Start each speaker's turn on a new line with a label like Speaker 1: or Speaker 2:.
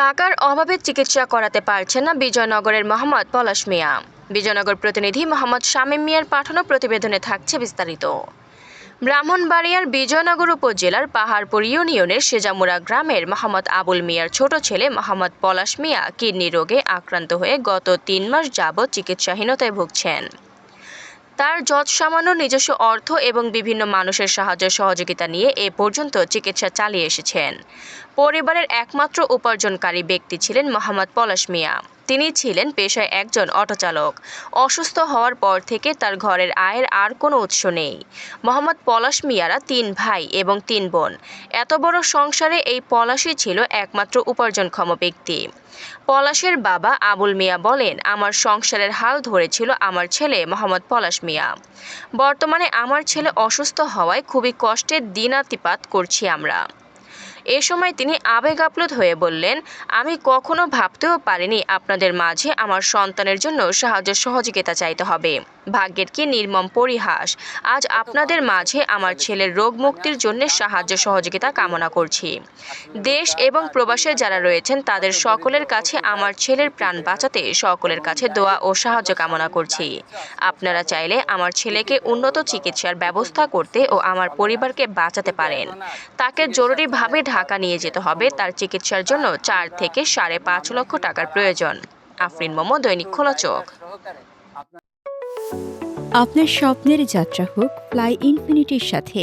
Speaker 1: টাকার অভাবে চিকিৎসা করাতে পারছে না বিজয়নগরের মোহাম্মদ পলাশ মিয়া। বিজয়নগর প্রতিনিধি মোহাম্মদ শামীম মিয়ার পাঠানো প্রতিবেদনে থাকছে বিস্তারিত। ব্রাহ্মণবাড়িয়ার বিজয়নগর উপজেলার পাহাড়পুর ইউনিয়নের সেজামুরা গ্রামের মোহাম্মদ আবুল মিয়ার ছোট ছেলে মোহাম্মদ পলাশ মিয়া কিডনি রোগে আক্রান্ত হয়ে গত তিন মাস যাবৎ চিকিৎসাহীনতায় ভুগছেন। তার যৎ সামান্য নিজস্ব অর্থ এবং বিভিন্ন মানুষের সাহায্য সহযোগিতা নিয়ে এ পর্যন্ত চিকিৎসা চালিয়ে এসেছেন। পরিবারের একমাত্র উপার্জনকারী ব্যক্তি ছিলেন মোহাম্মদ পলাশ মিয়া। তিনি ছিলেন পেশায় একজন অটোচালক। অসুস্থ হওয়ার পর থেকে তার ঘরের আয়ের আর কোনো উৎস নেই। মোহাম্মদ পলাশ মিয়ারা তিন ভাই এবং তিন বোন। এত বড় সংসারে এই পলাশই ছিল একমাত্র উপার্জনক্ষম ব্যক্তি। পলাশের বাবা আবুল মিয়া বলেন, আমার সংসারের হাল ধরেছিল আমার ছেলে মোহাম্মদ পলাশ মিয়া। বর্তমানে আমার ছেলে অসুস্থ হওয়ায় খুবই কষ্টের দিনাতিপাত করছি আমরা। এ সময় তিনি আবেগ আপ্লুত হয়ে বললেন, আমি কখনো ভাবতেও পারিনি আপনাদের মাঝে আমার সন্তানের জন্য সাহায্য সহযোগিতা চাইতে হবে। ভাগ্যের কি নির্মম পরিহাস। আজ আপনাদের মাঝে আমার ছেলের রোগ মুক্তির জন্য সাহায্য সহযোগিতা কামনা করছি। দেশ এবং প্রবাসে যারা রয়েছেন, তাদের সকলের কাছে আমার ছেলের প্রাণ বাঁচাতে সকলের কাছে দোয়া ও সাহায্য কামনা করছি। আপনারা চাইলে আমার ছেলেকে উন্নত চিকিৎসার ব্যবস্থা করতে ও আমার পরিবারকে বাঁচাতে পারেন। তাকে জরুরিভাবে ঢাকা নিয়ে যেতে হবে। তার চিকিৎসার জন্য চার থেকে সাড়ে পাঁচ লক্ষ টাকার প্রয়োজন। আফরিন মোমো, দৈনিক খোলা চোখ।
Speaker 2: আপনার স্বপ্নের যাত্রা হোক ফ্লাই ইনফিনিটির সাথে